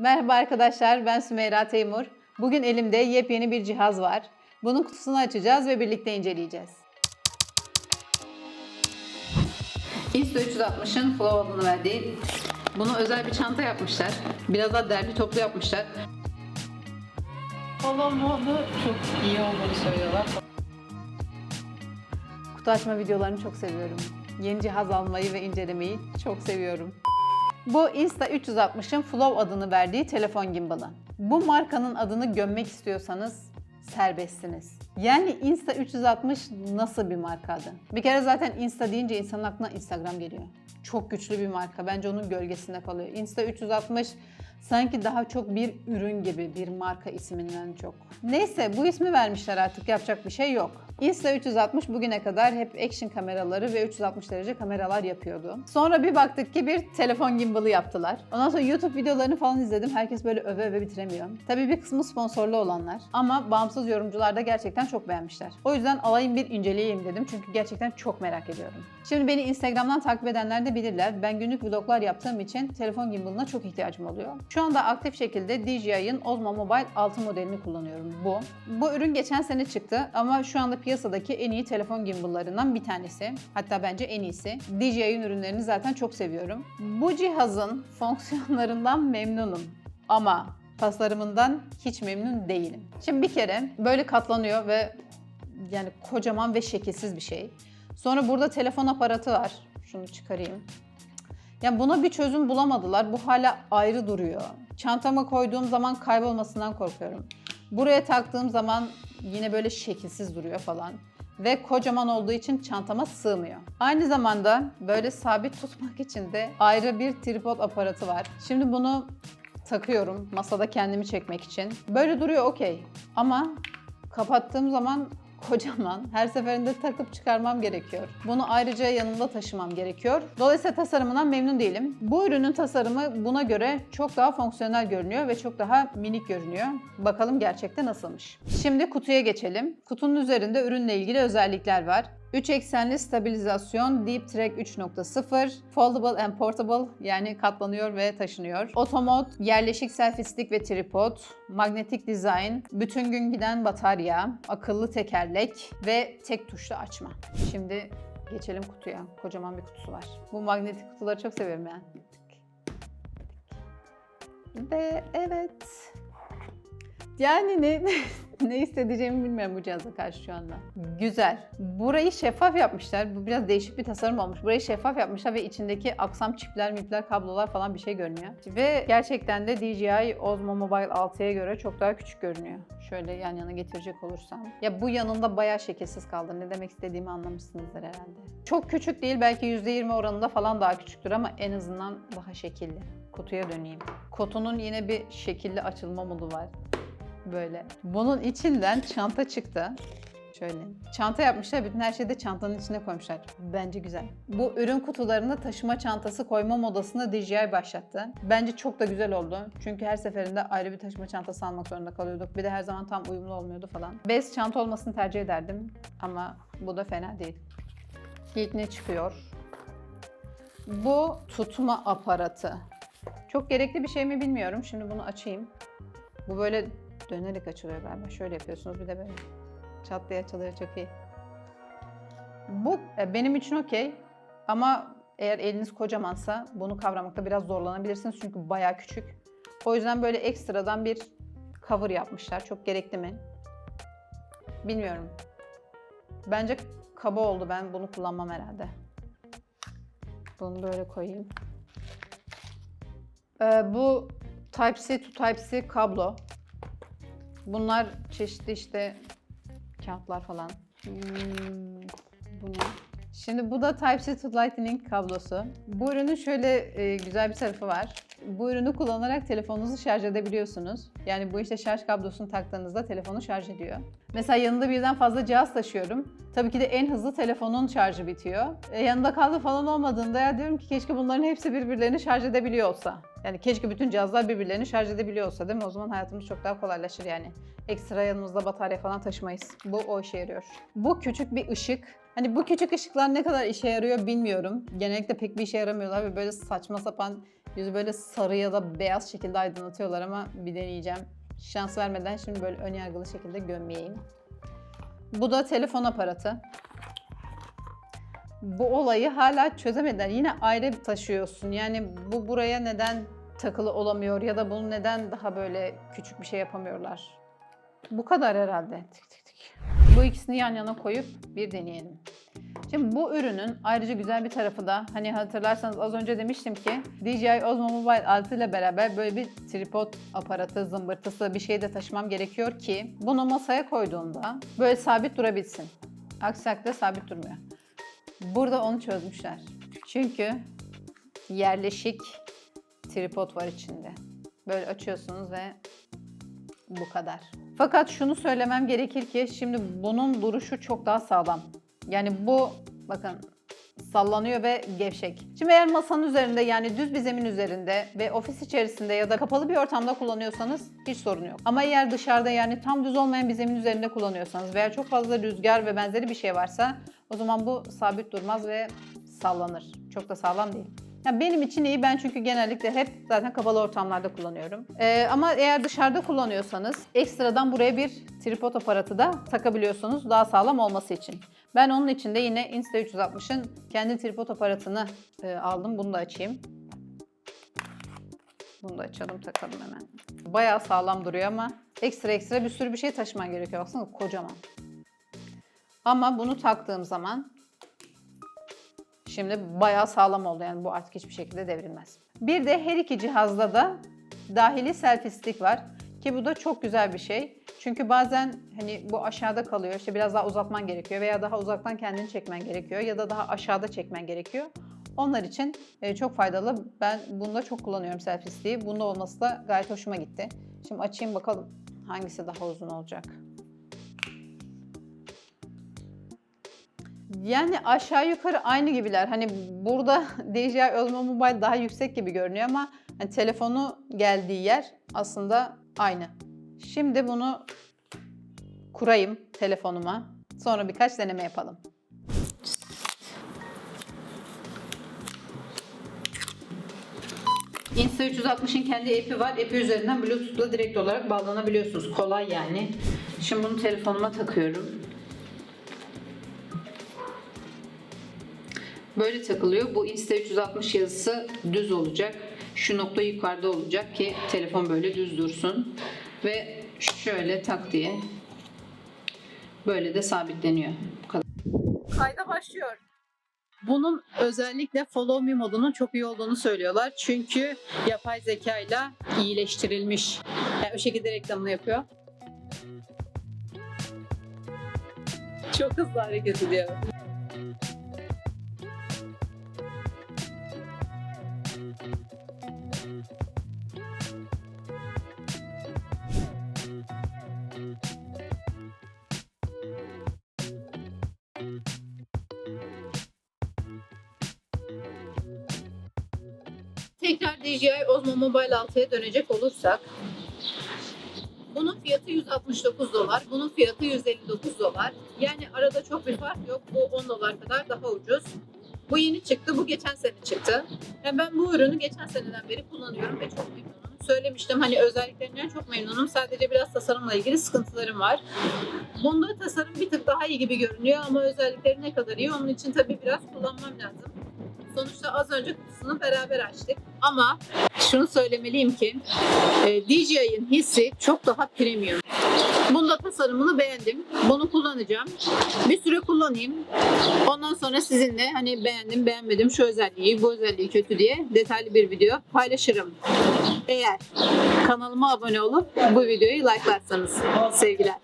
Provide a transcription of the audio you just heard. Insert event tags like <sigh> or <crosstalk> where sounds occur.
Merhaba arkadaşlar, ben Sümeyra Teymur. Bugün elimde yepyeni bir cihaz var. Bunun kutusunu açacağız ve birlikte inceleyeceğiz. Insta360'ın Flow adını verdiği, bunu özel bir çanta yapmışlar. Biraz daha derli toplu yapmışlar. Follow modu çok iyi olduğunu söylüyorlar. Kutu açma videolarını çok seviyorum. Yeni cihaz almayı ve incelemeyi çok seviyorum. Bu Insta360'ın Flow adını verdiği telefon gimbalı. Bu markanın adını gömmek istiyorsanız serbestsiniz. Yani Insta360 nasıl bir marka adı? Bir kere zaten Insta deyince insanın aklına Instagram geliyor. Çok güçlü bir marka. Bence onun gölgesinde kalıyor. Insta360 sanki daha çok bir ürün gibi bir marka isminden çok. Neyse bu ismi vermişler artık yapacak bir şey yok. Insta360 bugüne kadar hep action kameraları ve 360 derece kameralar yapıyordu. Sonra bir baktık ki bir telefon gimbalı yaptılar. Ondan sonra YouTube videolarını falan izledim. Herkes böyle öve öve bitiremiyor. Tabii bir kısmı sponsorlu olanlar. Ama bağımsız yorumcular da gerçekten çok beğenmişler. O yüzden alayım bir inceleyeyim dedim. Çünkü gerçekten çok merak ediyorum. Şimdi beni Instagram'dan takip edenler de bilirler. Ben günlük vloglar yaptığım için telefon gimbalına çok ihtiyacım oluyor. Şu anda aktif şekilde DJI'ın Osmo Mobile 6 modelini kullanıyorum. Bu. Bu ürün geçen sene çıktı ama şu anda piyasadaki en iyi telefon gimballarından bir tanesi. Hatta bence en iyisi. DJI'ın ürünlerini zaten çok seviyorum. Bu cihazın fonksiyonlarından memnunum. Ama tasarımından hiç memnun değilim. Şimdi bir kere böyle katlanıyor ve yani kocaman ve şekilsiz bir şey. Sonra burada telefon aparatı var. Şunu çıkarayım. Yani buna bir çözüm bulamadılar. Bu hala ayrı duruyor. Çantama koyduğum zaman kaybolmasından korkuyorum. Buraya taktığım zaman yine böyle şekilsiz duruyor falan. Ve kocaman olduğu için çantama sığmıyor. Aynı zamanda böyle sabit tutmak için de ayrı bir tripod aparatı var. Şimdi bunu takıyorum masada kendimi çekmek için. Böyle duruyor okey. Ama kapattığım zaman kocaman. Her seferinde takıp çıkarmam gerekiyor. Bunu ayrıca yanımda taşımam gerekiyor. Dolayısıyla tasarımından memnun değilim. Bu ürünün tasarımı buna göre çok daha fonksiyonel görünüyor ve çok daha minik görünüyor. Bakalım gerçekte nasılmış. Şimdi kutuya geçelim. Kutunun üzerinde ürünle ilgili özellikler var. 3 eksenli stabilizasyon, Deep Track 3.0, Foldable and Portable yani katlanıyor ve taşınıyor. Otomod, yerleşik selfie stick ve tripod, magnetik dizayn, bütün gün giden batarya, akıllı tekerlek ve tek tuşlu açma. Şimdi geçelim kutuya. Kocaman bir kutusu var. Bu magnetik kutuları çok seviyorum yani. Ve evet. Yani ne <laughs> ne hissedeceğimi bilmiyorum bu cihaza karşı şu anda. Güzel. Burayı şeffaf yapmışlar. Bu biraz değişik bir tasarım olmuş. Burayı şeffaf yapmışlar ve içindeki aksam çipler, mipler, kablolar falan bir şey görünüyor. Ve gerçekten de DJI Osmo Mobile 6'ya göre çok daha küçük görünüyor. Şöyle yan yana getirecek olursam. Ya bu yanında bayağı şekilsiz kaldı. Ne demek istediğimi anlamışsınızdır herhalde. Çok küçük değil. Belki %20 oranında falan daha küçüktür ama en azından daha şekilli. Kutuya döneyim. Kutunun yine bir şekilli açılma modu var böyle. Bunun içinden çanta çıktı. Şöyle. Çanta yapmışlar. Bütün her şeyi de çantanın içine koymuşlar. Bence güzel. Bu ürün kutularına taşıma çantası koyma modasını DJI başlattı. Bence çok da güzel oldu. Çünkü her seferinde ayrı bir taşıma çantası almak zorunda kalıyorduk. Bir de her zaman tam uyumlu olmuyordu falan. Bez çanta olmasını tercih ederdim. Ama bu da fena değil. İlk ne çıkıyor? Bu tutma aparatı. Çok gerekli bir şey mi bilmiyorum. Şimdi bunu açayım. Bu böyle dönerek açılıyor galiba. Şöyle yapıyorsunuz bir de böyle çat diye açılıyor çok iyi. Bu e, benim için okey ama eğer eliniz kocamansa bunu kavramakta biraz zorlanabilirsiniz çünkü bayağı küçük. O yüzden böyle ekstradan bir cover yapmışlar. Çok gerekli mi? Bilmiyorum. Bence kaba oldu. Ben bunu kullanmam herhalde. Bunu böyle koyayım. Ee, bu Type-C to Type-C kablo. Bunlar çeşitli işte kağıtlar falan. Hmm, bu? Şimdi bu da Type-C to Lightning kablosu. Bu ürünün şöyle e, güzel bir tarafı var. Bu ürünü kullanarak telefonunuzu şarj edebiliyorsunuz. Yani bu işte şarj kablosunu taktığınızda telefonu şarj ediyor. Mesela yanında birden fazla cihaz taşıyorum. Tabii ki de en hızlı telefonun şarjı bitiyor. E, yanında kablo falan olmadığında ya diyorum ki keşke bunların hepsi birbirlerini şarj edebiliyor olsa. Yani keşke bütün cihazlar birbirlerini şarj edebiliyor olsa değil mi? O zaman hayatımız çok daha kolaylaşır yani. Ekstra yanımızda batarya falan taşımayız. Bu o işe yarıyor. Bu küçük bir ışık. Hani bu küçük ışıklar ne kadar işe yarıyor bilmiyorum. Genellikle pek bir işe yaramıyorlar ve böyle saçma sapan Yüzü böyle sarı ya da beyaz şekilde aydınlatıyorlar ama bir deneyeceğim. Şans vermeden şimdi böyle ön yargılı şekilde gömmeyeyim. Bu da telefon aparatı. Bu olayı hala çözemediler. Yine ayrı taşıyorsun. Yani bu buraya neden takılı olamıyor ya da bunu neden daha böyle küçük bir şey yapamıyorlar? Bu kadar herhalde. Tik tik tik. Bu ikisini yan yana koyup bir deneyelim. Şimdi bu ürünün ayrıca güzel bir tarafı da hani hatırlarsanız az önce demiştim ki DJI Osmo Mobile 6 ile beraber böyle bir tripod aparatı, zımbırtısı bir şey de taşımam gerekiyor ki bunu masaya koyduğumda böyle sabit durabilsin. Aksi sabit durmuyor. Burada onu çözmüşler. Çünkü yerleşik tripod var içinde. Böyle açıyorsunuz ve bu kadar. Fakat şunu söylemem gerekir ki şimdi bunun duruşu çok daha sağlam. Yani bu bakın sallanıyor ve gevşek. Şimdi eğer masanın üzerinde yani düz bir zemin üzerinde ve ofis içerisinde ya da kapalı bir ortamda kullanıyorsanız hiç sorun yok. Ama eğer dışarıda yani tam düz olmayan bir zemin üzerinde kullanıyorsanız veya çok fazla rüzgar ve benzeri bir şey varsa o zaman bu sabit durmaz ve sallanır. Çok da sağlam değil. Yani benim için iyi. Ben çünkü genellikle hep zaten kapalı ortamlarda kullanıyorum. Ee, ama eğer dışarıda kullanıyorsanız ekstradan buraya bir tripod aparatı da takabiliyorsunuz daha sağlam olması için. Ben onun için de yine Insta360'ın kendi tripod aparatını e, aldım. Bunu da açayım. Bunu da açalım takalım hemen. Bayağı sağlam duruyor ama ekstra ekstra bir sürü bir şey taşıman gerekiyor. Baksana kocaman. Ama bunu taktığım zaman Şimdi bayağı sağlam oldu yani bu artık hiçbir şekilde devrilmez. Bir de her iki cihazda da dahili selfie stick var ki bu da çok güzel bir şey. Çünkü bazen hani bu aşağıda kalıyor işte biraz daha uzatman gerekiyor veya daha uzaktan kendini çekmen gerekiyor ya da daha aşağıda çekmen gerekiyor. Onlar için e, çok faydalı. Ben bunda çok kullanıyorum selfie stick'i. Bunda olması da gayet hoşuma gitti. Şimdi açayım bakalım hangisi daha uzun olacak. Yani aşağı yukarı aynı gibiler. Hani burada <laughs> DJI Osmo Mobile daha yüksek gibi görünüyor ama hani telefonu geldiği yer aslında aynı. Şimdi bunu kurayım telefonuma. Sonra birkaç deneme yapalım. Insta360'ın kendi app'i var. App'i üzerinden Bluetooth'la direkt olarak bağlanabiliyorsunuz. Kolay yani. Şimdi bunu telefonuma takıyorum. Böyle takılıyor. Bu Insta360 yazısı düz olacak. Şu nokta yukarıda olacak ki telefon böyle düz dursun. Ve şöyle tak diye böyle de sabitleniyor. Bu kadar. Kayda başlıyor. Bunun özellikle Follow Me modunun çok iyi olduğunu söylüyorlar. Çünkü yapay zeka ile iyileştirilmiş. Yani o şekilde reklamını yapıyor. Çok hızlı hareket ediyor. Tekrar DJI Osmo Mobile 6'ya dönecek olursak bunun fiyatı 169 dolar, bunun fiyatı 159 dolar. Yani arada çok bir fark yok. Bu 10 dolar kadar daha ucuz. Bu yeni çıktı, bu geçen sene çıktı. Yani ben bu ürünü geçen seneden beri kullanıyorum ve çok memnunum. Söylemiştim hani özelliklerinden çok memnunum. Sadece biraz tasarımla ilgili sıkıntılarım var. Bunda tasarım bir tık daha iyi gibi görünüyor ama özellikleri ne kadar iyi onun için tabii biraz kullanmam lazım. Sonuçta az önce kutusunu beraber açtık. Ama şunu söylemeliyim ki e, DJI'ın hissi çok daha premium. Bunda tasarımını beğendim. Bunu kullanacağım. Bir süre kullanayım. Ondan sonra sizinle hani beğendim, beğenmedim, şu özelliği, bu özelliği kötü diye detaylı bir video paylaşırım. Eğer kanalıma abone olup bu videoyu like'larsanız sevgiler.